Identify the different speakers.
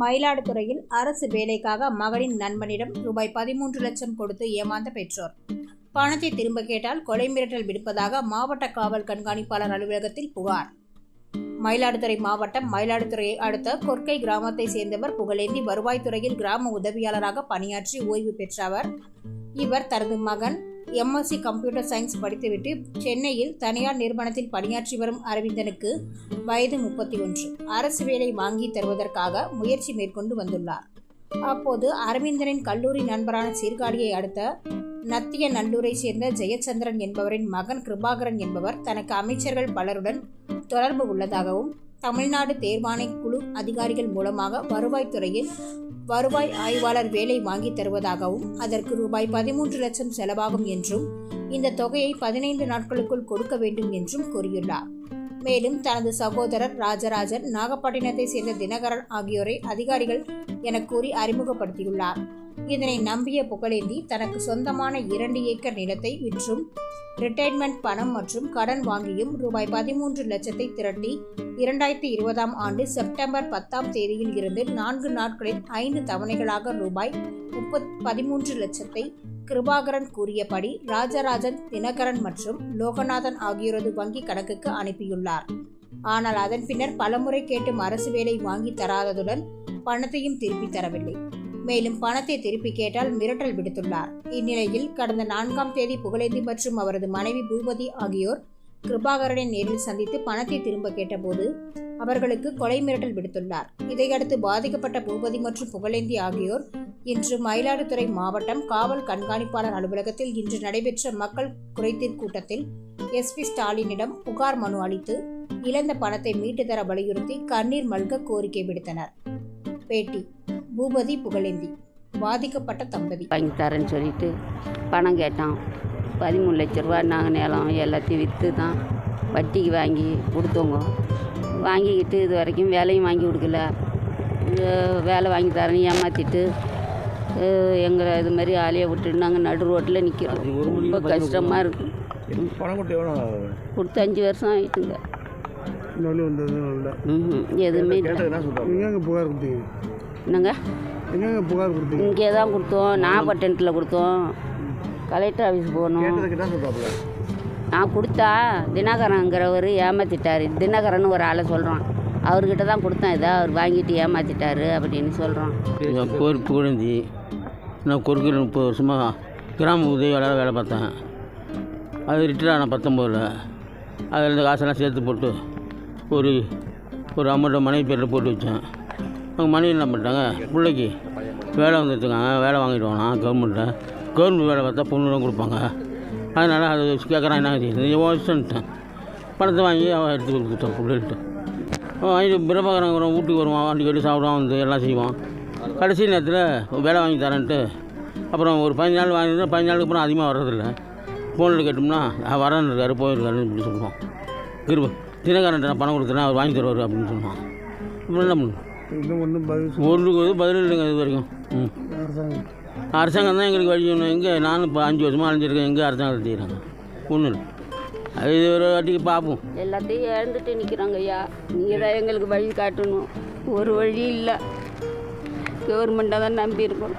Speaker 1: மயிலாடுதுறையில் அரசு வேலைக்காக மகனின் நண்பனிடம் ரூபாய் பதிமூன்று லட்சம் கொடுத்து ஏமாந்த பெற்றோர். பணத்தை திரும்ப கேட்டால் கொலை மிரட்டல் விடுப்பதாக மாவட்ட காவல் கண்காணிப்பாளர் அலுவலகத்தில் புகார். மயிலாடுதுறை மாவட்டம் மயிலாடுதுறையை அடுத்த கொர்க்கை கிராமத்தை சேர்ந்தவர் புகழேந்தி வருவாய்த்துறையில் கிராம உதவியாளராக பணியாற்றி ஓய்வு பெற்ற அவர் இவர் தனது மகன் எம்எஸ்சி கம்ப்யூட்டர் சயின்ஸ் படித்துவிட்டு சென்னையில் தனியார் நிறுவனத்தில் பணியாற்றி வரும் அரவிந்தனுக்கு வயது முப்பத்தி ஒன்று. அரசு வேலை வாங்கி தருவதற்காக முயற்சி மேற்கொண்டு வந்துள்ளார். அப்போது அரவிந்தனின் கல்லூரி நண்பரான சீர்காழியை அடுத்த நத்திய நல்லூரை சேர்ந்த ஜெயச்சந்திரன் என்பவரின் மகன் கிருபாகரன் என்பவர் தனக்கு அமைச்சர்கள் பலருடன் தொடர்பு உள்ளதாகவும் தமிழ்நாடு தேர்வாணை குழு அதிகாரிகள் மூலமாக வருவாய்த்துறையில் வருவாய் ஆய்வாளர் வேலை வாங்கி தருவதாகவும் அதற்கு ரூபாய் பதிமூன்று லட்சம் செலவாகும் என்றும் இந்த தொகையை பதினைந்து நாட்களுக்குள் கொடுக்க வேண்டும் என்றும் கூறியுள்ளார். மேலும் தனது சகோதரர் ராஜராஜன் நாகப்பட்டினத்தை சேர்ந்த தினகரன் ஆகியோரை அதிகாரிகள் என கூறி அறிமுகப்படுத்தியுள்ளார். இதனை நம்பிய புகழேந்தி தனக்கு சொந்தமான இரண்டு ஏக்கர் நிலத்தை விற்றும் ரிட்டைர்மெண்ட் பணம் மற்றும் கடன் வாங்கியும் ரூபாய் பதிமூன்று லட்சத்தை திரட்டி இரண்டாயிரத்தி இருபதாம் ஆண்டு செப்டம்பர் பத்தாம் தேதியில் இருந்து நான்கு நாட்களில் ஐந்து தவணைகளாக ரூபாய் முப்பத் பதிமூன்று லட்சத்தை கிருபாகரன் கூறியபடி ராஜராஜன் தினகரன் மற்றும் லோகநாதன் ஆகியோரது வங்கி கணக்குக்கு அனுப்பியுள்ளார். ஆனால் அதன் பின்னர் பலமுறை கேட்டும் அரசு வேலை வாங்கி தராததுடன் பணத்தையும் திருப்பி தரவில்லை. மேலும் பணத்தை திருப்பி கேட்டால் மிரட்டல் விடுத்துள்ளார். இந்நிலையில் கடந்த நான்காம் தேதி புகழேந்தி மற்றும் அவரது மனைவி பூபதி ஆகியோர் கிருபாகரனை நேரில் சந்தித்து பணத்தை திரும்ப கேட்டபோது அவர்களுக்கு கொலை மிரட்டல் விடுத்துள்ளார். இதையடுத்து பாதிக்கப்பட்ட பூபதி மற்றும் புகழேந்தி ஆகியோர் இன்று மயிலாடுதுறை மாவட்டம் காவல் கண்காணிப்பாளர் அலுவலகத்தில் இன்று நடைபெற்ற மக்கள் குறைதீர் கூட்டத்தில் எஸ்பி ஸ்டாலினிடம் புகார் மனு அளித்து இழந்த பணத்தை மீட்டு தர வலியுறுத்தி கண்ணீர் மல்க கோரிக்கை விடுத்தனர். பேட்டி பூபதி புகழேந்தி. பாதிக்கப்பட்ட தம்பதி.
Speaker 2: வாங்கி தரேன்னு சொல்லிட்டு பணம் கேட்டான். பதிமூணு லட்ச ரூபா நாங்கள் நிலம் எல்லாத்தையும் விற்று தான் வட்டிக்கு வாங்கி கொடுத்தோங்க. வாங்கிக்கிட்டு இது வரைக்கும் வேலையும் வாங்கி கொடுக்கல. வேலை வாங்கி தரேன்னு ஏமாற்றிட்டு எங்களை இது மாதிரி ஆளையை விட்டுட்டு நாங்கள் நடு ரோட்டில் நிற்கிறோம் ரொம்ப கஷ்டமாக இருக்குது
Speaker 3: பணம் கொடுத்து
Speaker 2: அஞ்சு வருஷம் ம்ஹும். எதுவுமே
Speaker 4: புகார் கொடுத்தீங்க?
Speaker 2: என்னங்க?
Speaker 4: எங்கெங்க புகார் கொடுத்தீங்க?
Speaker 2: இங்கே தான் கொடுத்தோம். நாகப்பட்டினத்தில் கொடுத்தோம். கலெக்டர் ஆஃபீஸ் போகணும்.
Speaker 3: கேட்டதுக்கு என்ன சொல்கிறாப்புல
Speaker 2: நான் கொடுத்தா தினகரங்கிறவர் ஏமாற்றிட்டாரு தினகரன் ஒரு ஆளை சொல்கிறான் அவர்கிட்ட தான் கொடுத்தேன் இதை. அவர் வாங்கிட்டு ஏமாற்றிட்டாரு அப்படின்னு சொல்கிறான்
Speaker 5: என் பேர் புகழந்தி நான் குறுக்கில் முப்பது வருஷமாக கிராம உதவியாளராக வேலை பார்த்தேன். அது ரிட்டையர் ஆன பத்தொம்போதில். அதில் இருந்த காசெல்லாம் சேர்த்து போட்டு ஒரு ஒரு அமௌண்ட்டை மனைவி பேரில் போட்டு வச்சேன். அவங்க மனைவி என்ன பண்ணிட்டாங்க பிள்ளைக்கு வேலை வந்துட்டுருக்காங்க. வேலை வாங்கிட்டு வாங்கலாம் கவர்மெண்ட்டை கவர்மெண்ட் வேலை பார்த்தா பொண்ணுடன் கொடுப்பாங்க. அதனால் அது கேட்குறான் என்ன செய்யுது பணத்தை வாங்கி அவன் எடுத்து கொடுத்துட்டான் பிள்ளைகிட்ட. அவன் வாங்கிட்டு பிரபாகரன் வரும் வீட்டுக்கு வருவான் வண்டி கட்டி சாப்பிடுவான் வந்து எல்லாம் செய்வான். கடைசி நேரத்தில் வேலை வாங்கி தரேன்ட்டு அப்புறம் ஒரு பதினஞ்சு நாள் வாங்கிட்டு பதினஞ்சு நாளுக்கு அப்புறம் அதிகமாக வர்றதில்ல. ஃபோனில் கேட்டோம்னா "நான் வரேன்னு இருக்காரு போயிருக்காருன்னு இப்படி சொல்லுவான். கிருப தினகாரன்ட்ட நான் பணம் கொடுத்தேன்னா அவர் வாங்கி தருவார் அப்படின்னு சொல்லுவான். அப்புறம் என்ன பண்ணுவோம்
Speaker 4: இன்னும் ஒன்றும் பதில்
Speaker 5: வந்து பதில் இல்லைங்க இது வரைக்கும். ம்.
Speaker 4: அரசாங்கம்.
Speaker 5: அரசாங்கம் தான் எங்களுக்கு வழி சொல்லணும். எங்கே? நானும் இப்போ அஞ்சு வருஷமாக அலைஞ்சிருக்கேன் எங்கே அரசாங்கத்தை செய்கிறாங்க ஒன்றும் இல்லை. அது இது ஒரு வாட்டிக்கு பார்ப்போம்
Speaker 2: எல்லாத்தையும் இழந்துட்டு நிற்கிறாங்க ஐயா. நீங்கள் தான் எங்களுக்கு வழி காட்டணும். ஒரு வழி இல்லை. கவர்மெண்ட்டை தான் நம்பி இருக்கோம்